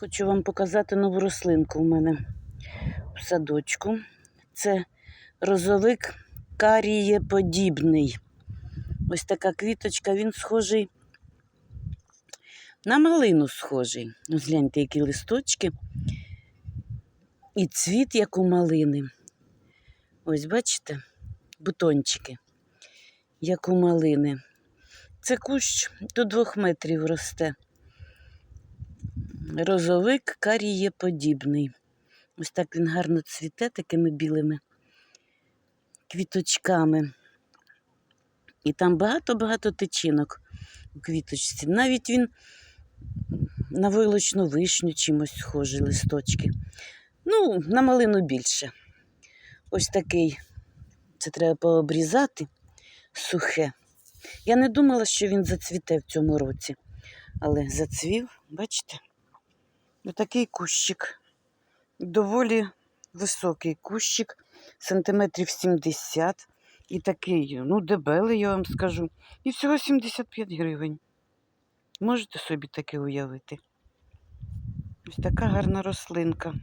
Хочу вам показати нову рослинку у мене в садочку. Це розовик карієподібний. Ось така квіточка, він схожий на малину схожий. Ось гляньте, які листочки. І цвіт, як у малини. Ось бачите, бутончики, як у малини. Це кущ до двох метрів росте. Розовик карієподібний. Ось так він гарно цвіте такими білими квіточками. І там багато-багато тичинок у квіточці. Навіть він на войлочну вишню чимось схожий листочки. Ну, на малину більше. Ось такий. Це треба пообрізати сухе. Я не думала, що він зацвіте в цьому році, але зацвів, бачите? Отакий кущик. Доволі високий кущик, сантиметрів 70. І такий, ну, дебелий, я вам скажу. І всього 75 гривень. Можете собі таке уявити? Ось така гарна рослинка.